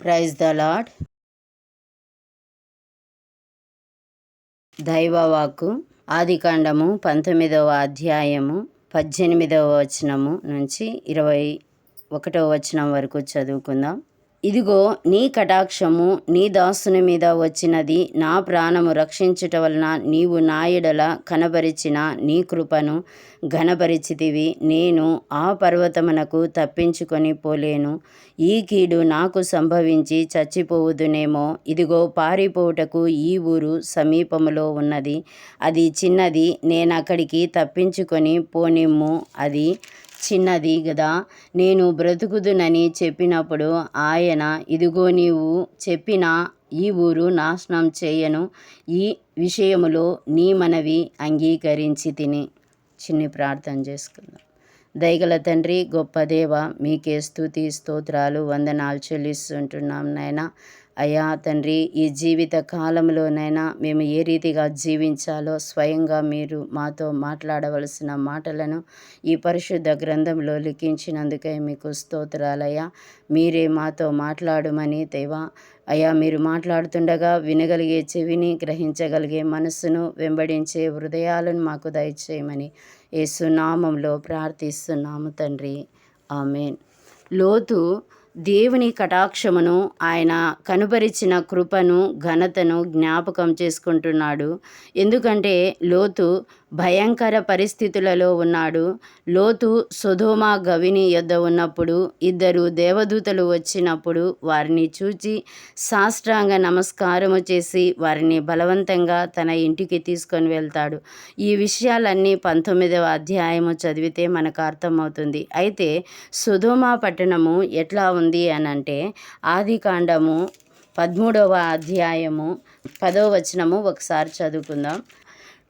Praise the lord దైవవాక్కు ఆదికాండము పంతొమ్మిదవ అధ్యాయము పద్దెనిమిదవ వచనము నుంచి ఇరవై ఒకటవ వచనం వరకు చదువుకుందాం. ఇదిగో నీ కటాక్షము నీ దాసుని మీద వచ్చినది నా ప్రాణము రక్షించుట వలన నీవు నాయుడల కనబరిచిన నీ కృపను ఘనపరిచితివి. నేను ఆ పర్వతమునకు తప్పించుకొని పోలేను. ఈ కీడు నాకు సంభవించి చచ్చిపోవుదునేమో. ఇదిగో పారిపోవుటకు ఈ ఊరు సమీపములో ఉన్నది. అది చిన్నది నేను అక్కడికి తప్పించుకొని పోనిమ్ము. అది చిన్నది గదా. నేను బ్రతుకుదునని చెప్పినప్పుడు ఆయన ఇదిగో నీవు చెప్పిన ఈ ఊరు నాశనం చేయను. ఈ విషయములో నీ మనవి అంగీకరించి తిని. చిన్ని ప్రార్థన చేసుకుందాం. దయగల తండ్రి గొప్ప దేవ మీకే స్థుతి స్తోత్రాలు వందనాలు చెల్లిస్తుంటున్నాం నాయన. అయ్యా తండ్రి ఈ జీవిత కాలంలోనైనా మేము ఏ రీతిగా జీవించాలో స్వయంగా మీరు మాతో మాట్లాడవలసిన మాటలను ఈ పరిశుద్ధ గ్రంథంలో లిఖించినందుకే మీకు స్తోత్రాలయ్యా. మీరే మాతో మాట్లాడమని దేవా. అయ్యా మీరు మాట్లాడుతుండగా వినగలిగే చెవిని గ్రహించగలిగే మనస్సును వెంబడించే హృదయాలను మాకు దయచేయమని యేసునామంలో ప్రార్థిస్తున్నాము తండ్రి. ఆమెన్. లోతు దేవుని కటాక్షమును ఆయన కనుపరిచిన కృపను ఘనతను జ్ఞాపకం చేసుకుంటున్నాడు. ఎందుకంటే లోతు భయంకర పరిస్థితులలో ఉన్నాడు. లోతు సుధోమా గవిని యొద్ద ఉన్నప్పుడు ఇద్దరు దేవదూతలు వచ్చినప్పుడు వారిని చూచి సాష్టాంగ నమస్కారము చేసి వారిని బలవంతంగా తన ఇంటికి తీసుకొని వెళ్తాడు. ఈ విషయాలన్నీ పంతొమ్మిదవ అధ్యాయము చదివితే మనకు అర్థమవుతుంది. అయితే సుధోమా పట్టణము ఎట్లా ఉంది అని అంటే ఆది కాండము పదమూడవ అధ్యాయము పదో వచనము ఒకసారి చదువుకుందాం.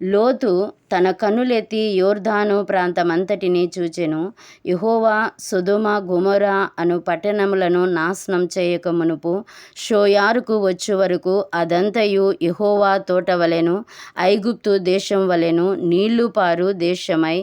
లోతు తన కనులెత్తి యోర్ధాను ప్రాంతమంతటిని చూచెను. యహోవా సుధుమ గుమరా అను పట్టణములను నాశనం చేయక మునుపు షోయారుకు వచ్చు వరకు అదంతయు యహోవా తోట వలెను ఐగుప్తు దేశం వలెను నీళ్ళు పారు దేశమై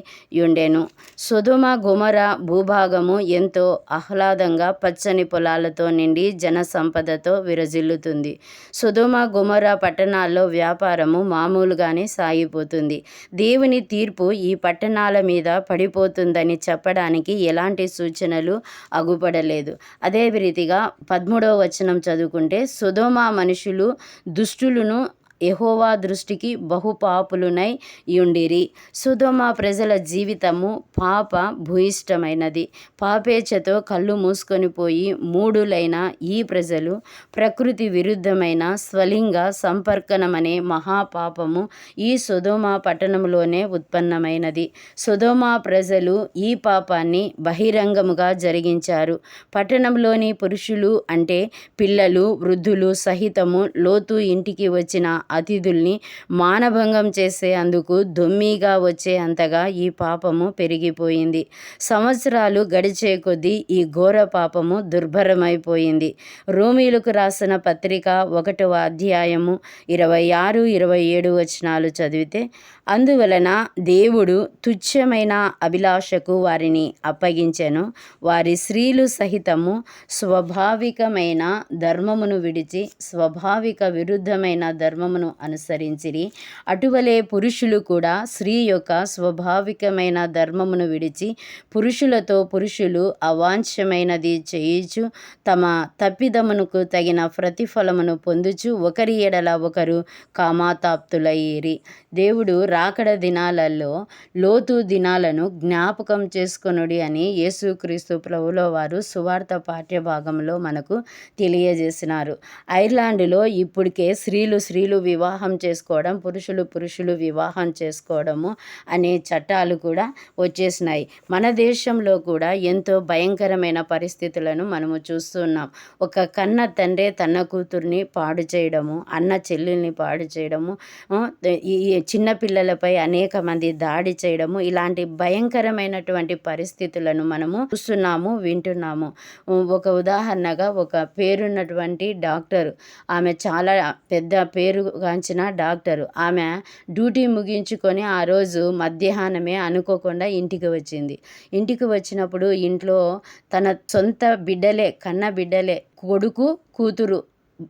ఉండెను సుధుమ గుమర భూభాగము ఎంతో ఆహ్లాదంగా పచ్చని పొలాలతో నిండి జన సంపదతో విరజిల్లుతుంది. సుధుమ గుమర పట్టణాల్లో వ్యాపారము మామూలుగానే సాగిపోతుంది. దేవుని తీర్పు ఈ పట్టణాల మీద పడిపోతుందని చెప్పడానికి ఎలాంటి సూచనలు అగుపడలేదు. అదే రీతిగా పదమూడవ వచనం చదువుకుంటే సుధోమా మనుషులు దుష్టులను యహోవా దృష్టికి బహుపాపులునై యుండిరి. సుధమ ప్రజల జీవితము పాప భూయిష్టమైనది. పాపేచ్ఛతో కళ్ళు మూసుకొని పోయి మూడులైన ఈ ప్రజలు ప్రకృతి విరుద్ధమైన స్వలింగ సంపర్కనమనే మహాపాపము ఈ సుధోమ పట్టణంలోనే ఉత్పన్నమైనది. సుధోమ ప్రజలు ఈ పాపాన్ని బహిరంగముగా జరిగించారు. పట్టణంలోని పురుషులు అంటే పిల్లలు వృద్ధులు సహితము లోతు ఇంటికి వచ్చిన అతిథుల్ని మానభంగం చేసే అందుకు దొమ్మిగా వచ్చే అంతగా ఈ పాపము పెరిగిపోయింది. సంవత్సరాలు గడిచే కొద్దీ ఈ ఘోర పాపము దుర్భరమైపోయింది. రోమిలకు రాసిన పత్రిక ఒకటవ అధ్యాయము ఇరవై ఆరు ఇరవై ఏడు వచనాలు చదివితే అందువలన దేవుడు తుచ్చమైన అభిలాషకు వారిని అప్పగించెను. వారి స్త్రీలు సహితము స్వాభావికమైన ధర్మమును విడిచి స్వాభావిక విరుద్ధమైన ధర్మము ధర్మమును అనుసరించిరి. అటువలే పురుషులు కూడా స్త్రీ యొక్క స్వాభావికమైన ధర్మమును విడిచి పురుషులతో పురుషులు అవాంఛమైనది చేయుచు తమ తప్పిదమునకు తగిన ప్రతిఫలమును పొందుచు ఒకరి ఎడల ఒకరు కామాతాప్తులయ్యిరి. దేవుడు రాకడ దినాలలో లోతు దినాలను జ్ఞాపకం చేసుకొనుడి అని యేసుక్రీస్తు ప్రభులో వారు సువార్త పాఠ్య భాగంలో మనకు తెలియజేసినారు. ఐర్లాండ్లో ఇప్పటికే స్త్రీలు స్త్రీలు వివాహం చేసుకోవడం పురుషులు పురుషులు వివాహం చేసుకోవడము అనే చట్టాలు కూడా వచ్చేసినాయి. మన దేశంలో కూడా ఎంతో భయంకరమైన పరిస్థితులను మనము చూస్తున్నాం ఒక కన్న తండ్రి తన కూతుర్ని పాడు చేయడము అన్న చెల్లెల్ని పాడు చేయడము ఈ చిన్నపిల్లల అనేక మంది దాడి చేయడము ఇలాంటి భయంకరమైనటువంటి పరిస్థితులను మనము చూస్తున్నాము వింటున్నాము. ఒక ఉదాహరణగా ఒక పేరున్నటువంటి డాక్టర్. ఆమె చాలా పెద్ద పేరు గాంచిన డాక్టరు. ఆమె డ్యూటీ ముగించుకొని ఆ రోజు మధ్యాహ్నమే అనుకోకుండా ఇంటికి వచ్చింది. ఇంటికి వచ్చినప్పుడు ఇంట్లో తన సొంత బిడ్డలే కన్న బిడ్డలే కొడుకు కూతురు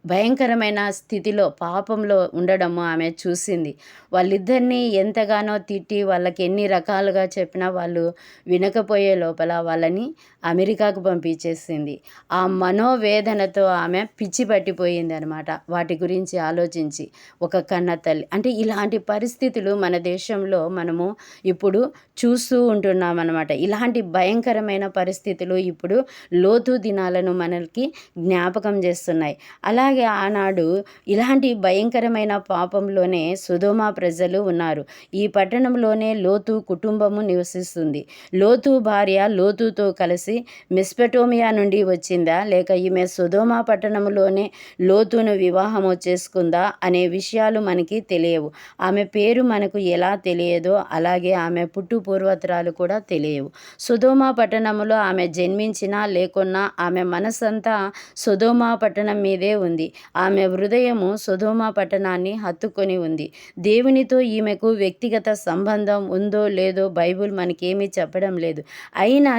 భయంకరమైన స్థితిలో పాపంలో ఉండడము ఆమె చూసింది. వాళ్ళిద్దరినీ ఎంతగానో తిట్టి వాళ్ళకి ఎన్ని రకాలుగా చెప్పినా వాళ్ళు వినకపోయే లోపల వాళ్ళని అమెరికాకు పంపించేసింది. ఆ మనోవేదనతో ఆమె పిచ్చి పట్టిపోయింది అనమాట వాటి గురించి ఆలోచించి ఒక కన్న తల్లి. అంటే ఇలాంటి పరిస్థితులు మన దేశంలో మనము ఇప్పుడు చూస్తూ ఉంటున్నాం అనమాట ఇలాంటి భయంకరమైన పరిస్థితులు ఇప్పుడు లోతు దినాలను మనకి జ్ఞాపకం చేస్తున్నాయి. అలాగే ఆనాడు ఇలాంటి భయంకరమైన పాపంలోనే సుధోమ ప్రజలు ఉన్నారు. ఈ పట్టణంలోనే లోతు కుటుంబము నివసిస్తుంది. లోతు భార్య లోతుతో కలిసి మిస్పెటోమియా నుండి వచ్చిందా? లేక ఈమె సుధోమ పట్టణంలోనే లోతును వివాహము చేసుకుందా? అనే విషయాలు మనకి తెలియవు. ఆమె పేరు మనకు ఎలా తెలియదో అలాగే ఆమె పుట్టు పూర్వతరాలు కూడా తెలియవు. సుధోమ పట్టణంలో ఆమె జన్మించినా లేకున్నా ఆమె మనసంతా సుధోమ పట్టణం మీదే ఉంది. ఆమె హృదయము సుధోమ పట్టణాన్ని హత్తుకొని ఉంది. దేవునితో ఈమెకు వ్యక్తిగత సంబంధం ఉందో లేదో బైబుల్ మనకేమీ చెప్పడం లేదు. అయినా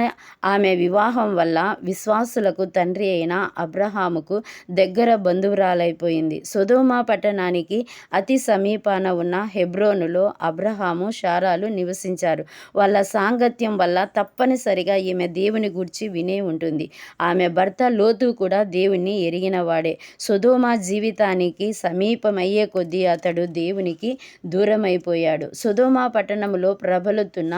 ఆమె వివాహం వల్ల విశ్వాసులకు తండ్రి అయిన అబ్రహాముకు దగ్గర బంధువురాలైపోయింది. సుధోమ పట్టణానికి అతి సమీపాన ఉన్న హెబ్రోనులో అబ్రహాము షారాలు నివసించారు. వాళ్ళ సాంగత్యం వల్ల తప్పనిసరిగా ఈమె దేవుని గురించి వినే ఉంటుంది. ఆమె భర్త లోతు కూడా దేవుణ్ణి ఎరిగినవాడే. సుధోమ జీవితానికి సమీపమయ్యే కొద్దీ అతడు దేవునికి దూరమైపోయాడు. సుధోమ పట్టణంలో ప్రబలుతున్న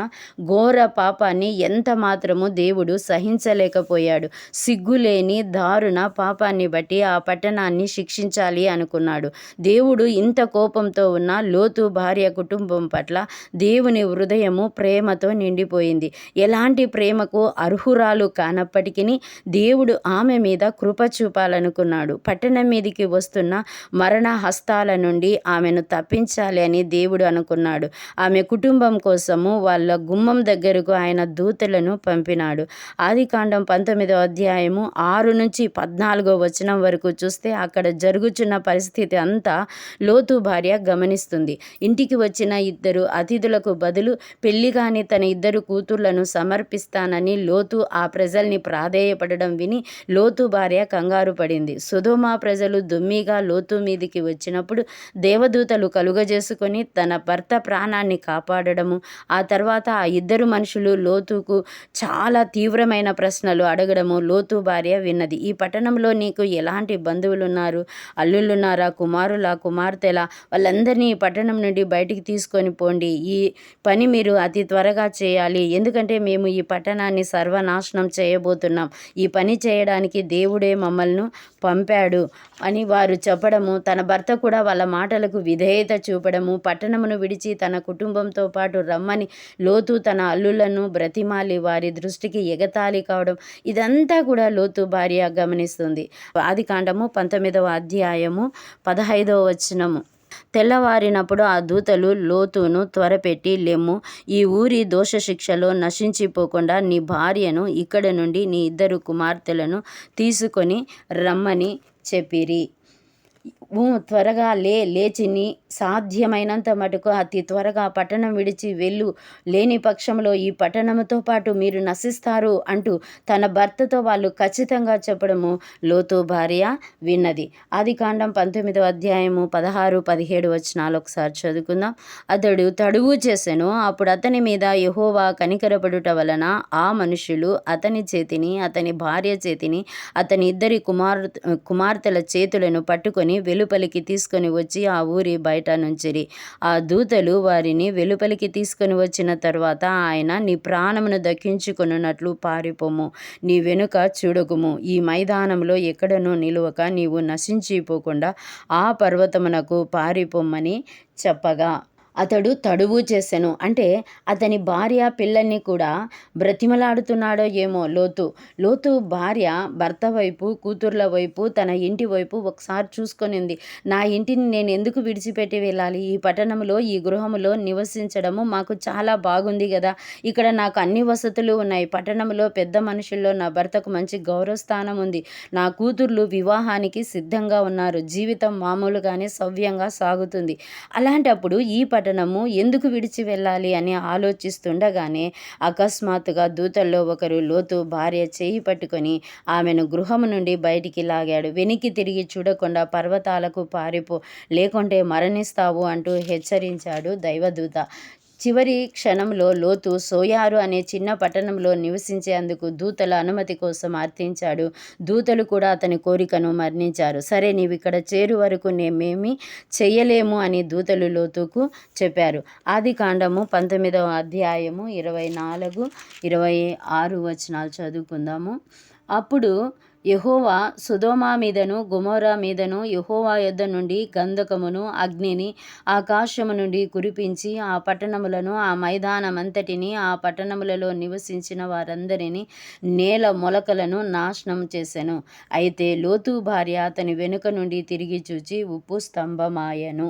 ఘోర పాపాన్ని ఎంత మాత్రము దేవుడు సహించలేకపోయాడు. సిగ్గులేని దారుణ పాపాన్ని బట్టి ఆ పట్టణాన్ని శిక్షించాలి అనుకున్నాడు. దేవుడు ఇంత కోపంతో ఉన్న లోతు భార్య కుటుంబం పట్ల దేవుని హృదయము ప్రేమతో నిండిపోయింది. ఎలాంటి ప్రేమకు అర్హురాలు కానప్పటికీ దేవుడు ఆమె మీద కృప చూపాలనుకున్నాడు. పట్టణ మీదికి వస్తున్న మరణ హస్తాల నుండి ఆమెను తప్పించాలి అని దేవుడు అనుకున్నాడు. ఆమె కుటుంబం కోసము వాళ్ళ గుమ్మం దగ్గరకు ఆయన దూతలను పంపినాడు. ఆది కాండం పంతొమ్మిదో అధ్యాయము ఆరు నుంచి పద్నాలుగో వచనం వరకు చూస్తే అక్కడ జరుగుచున్న పరిస్థితి అంతా లోతు భార్య గమనిస్తుంది. ఇంటికి వచ్చిన ఇద్దరు అతిథులకు బదులు పెళ్ళి కాని తన ఇద్దరు కూతుళ్ళను సమర్పిస్తానని లోతు ఆ ప్రజల్ని ప్రాధేయపడడం విని లోతు భార్య కంగారు పడింది. సుధోమా ప్రజలు దుమ్మిగా లోతు మీదికి వచ్చినప్పుడు దేవదూతలు కలుగజేసుకొని తన భర్త ప్రాణాన్ని కాపాడడము ఆ తర్వాత ఆ ఇద్దరు మనుషులు లోతుకు చాలా తీవ్రమైన ప్రశ్నలు అడగడము లోతు భార్య విన్నది. ఈ పట్టణంలో నీకు ఎలాంటి బంధువులు ఉన్నారు అల్లుళ్ళున్నారా? కుమారుల? కుమార్తెలా? వాళ్ళందరినీ ఈ పట్టణం నుండి బయటికి తీసుకొని పోండి. ఈ పని మీరు అతి త్వరగా చేయాలి. ఎందుకంటే మేము ఈ పట్టణాన్ని సర్వనాశనం చేయబోతున్నాం. ఈ పని చేయడానికి దేవుడే మమ్మల్ని పంపాడు. అని వారు చెప్పడము తన భర్త కూడా వాళ్ళ మాటలకు విధేయత చూపడము పట్టణమును విడిచి తన కుటుంబంతో పాటు రమ్మని లోతు తన అల్లులను బ్రతిమాలి వారి దృష్టికి ఎగతాళి కావడం ఇదంతా కూడా లోతు భార్య గమనిస్తుంది. ఆది కాండము పంతొమ్మిదవ అధ్యాయము పదహైదవ వచనము. తెల్లవారినప్పుడు ఆ దూతలు లోతును త్వరపెట్టి లెమ్ము ఈ ఊరి దోష శిక్షలో నశించిపోకుండా నీ భార్యను ఇక్కడ నుండి నీ ఇద్దరు కుమార్తెలను తీసుకొని రమ్మని చెప్పిరి ఊ త్వరగా లే లేచిని సాధ్యమైనంత మటుకు అతి త్వరగా పట్టణం విడిచి వెళ్ళు. లేని పక్షంలో ఈ పట్టణంతో పాటు మీరు నశిస్తారు అంటూ తన భర్తతో వాళ్ళు ఖచ్చితంగా చెప్పడము లోతు భార్య విన్నది. ఆది కాండం పంతొమ్మిదో అధ్యాయము పదహారు పదిహేడు వచనాలు ఒకసారి చదువుకుందాం. అతడు తడువు చేసెను. అప్పుడు అతని మీద యహోవా కనికరపడుట వలన ఆ మనుషులు అతని చేతిని అతని భార్య చేతిని అతని ఇద్దరి కుమార్ కుమార్తెల చేతులను పట్టుకొని వెలుపలికి తీసుకొని వచ్చి ఆ ఊరి బయట నుంచిరి. ఆ దూతలు వారిని వెలుపలికి తీసుకొని వచ్చిన తర్వాత ఆయన నీ ప్రాణమును దక్కించుకొనున్నట్లు పారిపోము నీ వెనుక చూడకుము. ఈ మైదానంలో ఎక్కడనూ నిలువక నీవు నశించిపోకుండా ఆ పర్వతమునకు పారిపోమ్మని చెప్పగా. అతడు తడువు చేసెను. అంటే అతని భార్య పిల్లల్ని కూడా బ్రతిమలాడుతున్నాడో ఏమో లోతు. లోతు భార్య భర్త వైపు కూతుర్ల వైపు తన ఇంటి వైపు ఒకసారి చూసుకొనింది. నా ఇంటిని నేను ఎందుకు విడిచిపెట్టి వెళ్ళాలి? ఈ పట్టణంలో ఈ గృహంలో నివసించడము మాకు చాలా బాగుంది కదా ఇక్కడ నాకు అన్ని వసతులు ఉన్నాయి. పట్టణంలో పెద్ద మనుషుల్లో నా భర్తకు మంచి గౌరవస్థానం ఉంది. నా కూతుర్లు వివాహానికి సిద్ధంగా ఉన్నారు. జీవితం మామూలుగానే సవ్యంగా సాగుతుంది. అలాంటప్పుడు ఈ పట్టణం పట్టణము ఎందుకు విడిచి వెళ్ళాలి అని ఆలోచిస్తుండగానే అకస్మాత్తుగా దూతల్లో ఒకరు లోతు భార్య చేయి పట్టుకొని ఆమెను గృహము నుండి బయటికి లాగాడు. వెనక్కి తిరిగి చూడకుండా పర్వతాలకు పారిపో లేకుంటే మరణిస్తావు అంటూ హెచ్చరించాడు దైవదూత. చివరి క్షణంలో లోతు సోయారు అనే చిన్న పట్టణంలో నివసించేందుకు దూతల అనుమతి కోసం అర్థించాడు దూతలు కూడా అతని కోరికను మరణించారు సరే నీవు ఇక్కడ చేరు వరకు మేమేమి చెయ్యలేము అని దూతలు లోతుకు చెప్పారు. ఆది కాండము పంతొమ్మిదవ అధ్యాయము ఇరవై నాలుగు ఇరవై ఆరు వచనాలు చదువుకుందాము. అప్పుడు యహోవా సుధోమా మీదను గుమోరా మీదను యహోవా యొద్ద నుండి గంధకమును అగ్నిని ఆకాశము నుండి కురిపించి ఆ పట్టణములను ఆ మైదానమంతటిని ఆ పట్టణములలో నివసించిన వారందరినీ నేల మొలకలను నాశనం చేశాను అయితే లోతు భార్య అతని వెనుక నుండి తిరిగి చూచి ఉప్పు స్తంభమాయను.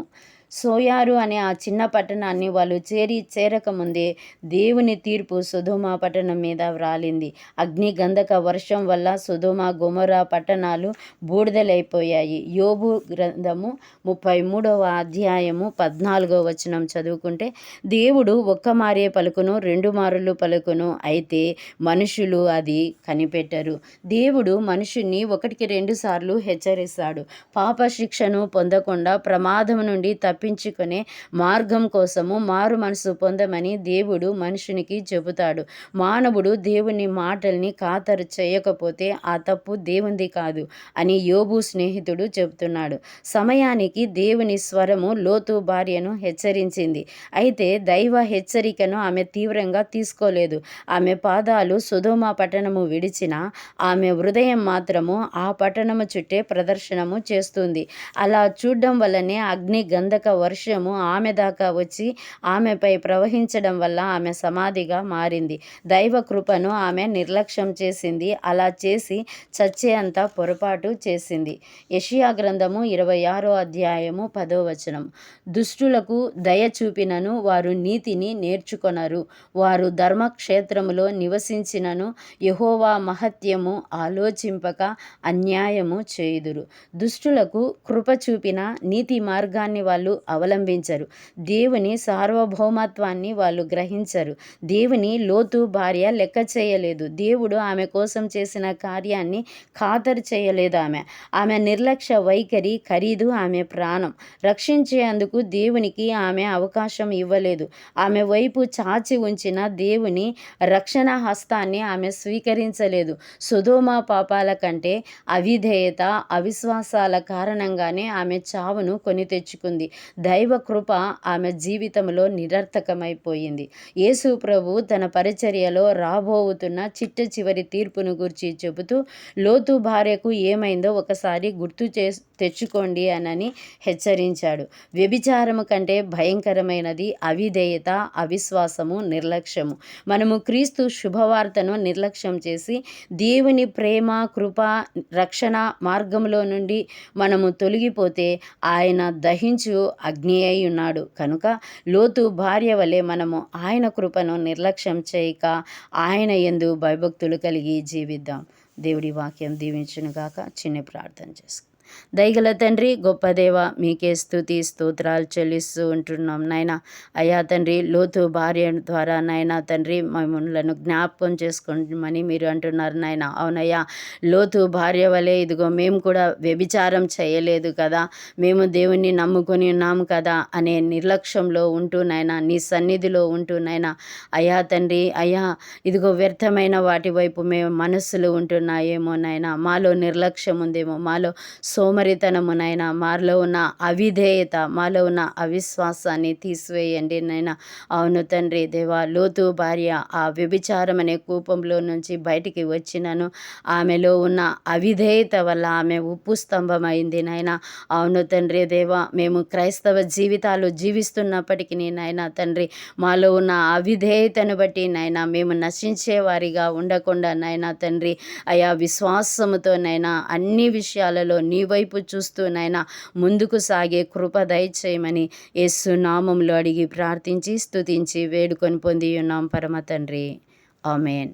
సోయారు అనే ఆ చిన్న పట్టణాన్ని వాళ్ళు చేరి చేరకముందే దేవుని తీర్పు సుధుమ పట్టణం మీద వ్రాలింది. అగ్ని గంధక వర్షం వల్ల సుధుమ గుమర పట్టణాలు బూడిదలైపోయాయి. యోబు గ్రంథము ముప్పై మూడవ అధ్యాయము పద్నాలుగో వచనం చదువుకుంటే దేవుడు ఒక్క మారే పలుకును రెండు మారులు పలుకును అయితే మనుషులు అది కనిపెట్టరు. దేవుడు మనుషుని ఒకటికి రెండు సార్లు హెచ్చరిస్తాడు. పాప శిక్షను పొందకుండా ప్రమాదం నుండి తప్ప తప్పించుకునే మార్గం కోసము మారు మనసు పొందమని దేవుడు మనుషునికి చెబుతాడు. మానవుడు దేవుని మాటల్ని ఖాతరు చేయకపోతే ఆ తప్పు దేవుంది కాదు అని యోబు స్నేహితుడు చెబుతున్నాడు. సమయానికి దేవుని స్వరము లోతు భార్యను హెచ్చరించింది. అయితే దైవ హెచ్చరికను ఆమె తీవ్రంగా తీసుకోలేదు. ఆమె పాదాలు సుధోమ పట్టణము విడిచిన ఆమె హృదయం మాత్రము ఆ పట్టణము చుట్టే ప్రదర్శనము చేస్తుంది. అలా చూడడం వల్లనే అగ్ని గంధక వర్షము ఆమె దాకా వచ్చి ఆమెపై ప్రవహించడం వల్ల ఆమె సమాధిగా మారింది. దైవ కృపను ఆమె నిర్లక్ష్యం చేసింది. అలా చేసి చచ్చేంత పొరపాటు చేసింది. యషియా గ్రంథము ఇరవై ఆరో అధ్యాయము పదో వచనం. దుష్టులకు దయ చూపినను వారు నీతిని నేర్చుకొనరు. వారు ధర్మక్షేత్రములో నివసించినను యహోవా మహత్యము ఆలోచింపక అన్యాయము చేయుదురు. దుష్టులకు కృప చూపిన నీతి మార్గాన్ని వాళ్ళు అవలంబించరు. దేవుని సార్వభౌమత్వాన్ని వాళ్ళు గ్రహించరు. దేవుని లోతు భార్య లెక్క చేయలేదు. దేవుడు ఆమె కోసం చేసిన కార్యాన్ని ఖాతరు చేయలేదు ఆమె. ఆమె నిర్లక్ష్య వైఖరి ఖరీదు ఆమె ప్రాణం. రక్షించేందుకు దేవునికి ఆమె అవకాశం ఇవ్వలేదు. ఆమె వైపు చాచి ఉంచిన దేవుని రక్షణ హస్తాన్ని ఆమె స్వీకరించలేదు. సుధోమ పాపాల కంటే అవిధేయత అవిశ్వాసాల కారణంగానే ఆమె చావును కొని తెచ్చుకుంది. దైవ కృప ఆమె జీవితంలో నిరర్థకమైపోయింది. యేసు ప్రభు తన పరిచర్యలో రాబోతున్న చిట్ట చివరి తీర్పును గురించి చెబుతూ లోతు భార్యకు ఏమైందో ఒకసారి గుర్తు చే తెచ్చుకోండి అనని హెచ్చరించాడు. వ్యభిచారము కంటే భయంకరమైనది అవిధేయత అవిశ్వాసము నిర్లక్ష్యము. మనము క్రీస్తు శుభవార్తను నిర్లక్ష్యం చేసి దేవుని ప్రేమ కృప రక్షణ మార్గంలో నుండి మనము తొలగిపోతే ఆయన దహించు అగ్ని అయి ఉన్నాడు. కనుక లోతు భార్య వలె మనము ఆయన కృపను నిర్లక్ష్యం చేయక ఆయన ఎందు భయభక్తులు కలిగి జీవిద్దాం. దేవుడి వాక్యం దీవించునుగాక చిన్న ప్రార్థన చేసుకుందాం. దయగల తండ్రి గొప్ప దేవ మీకే స్థుతి స్తోత్రాలు చెల్లిస్తూ ఉంటున్నాం నాయన. అయ్యా తండ్రి లోతు భార్య ద్వారా నాయన తండ్రి మమ్మల్ని జ్ఞాపకం చేసుకోమని మీరు అంటున్నారు నాయన. అవునయ్యా లోతు భార్య వలె ఇదిగో మేము కూడా వ్యభిచారం చేయలేదు కదా మేము దేవుణ్ణి నమ్ముకొని ఉన్నాము కదా అనే నిర్లక్ష్యంలో ఉంటూ నాయన నీ సన్నిధిలో ఉంటూ నాయన. అయ్యా తండ్రి అయ్యా ఇదిగో వ్యర్థమైన వాటి వైపు మేము మనస్సులు ఉంటున్నాయేమో నాయన. మాలో నిర్లక్ష్యం ఉందేమో మాలో సోమరితనము మాలో ఉన్న అవిధేయత మాలో ఉన్న అవిశ్వాసాన్ని తీసివేయండి నైనా. అవును తండ్రి దేవా లోతు భార్య ఆ వ్యభిచారం అనే కూపంలో నుంచి బయటికి వచ్చినను. ఆమెలో ఉన్న అవిధేయత వల్ల ఆమె ఉప్పు స్తంభమైంది నాయన అవును తండ్రి దేవా మేము క్రైస్తవ జీవితాలు జీవిస్తున్నప్పటికీ నాయన తండ్రి మాలో ఉన్న అవిధేయతను బట్టి నాయన మేము నశించే వారిగా ఉండకుండా నాయన తండ్రి అయా విశ్వాసముతో నైనా అన్ని విషయాలలో నీ వైపు చూస్తూ నాయన ముందుకు సాగే కృప దయచేయమని యేసు నామంలో అడిగి ప్రార్థించి స్తుతించి వేడుకొని పొంది ఉన్నాం పరమ తండ్రి. ఆమెన్.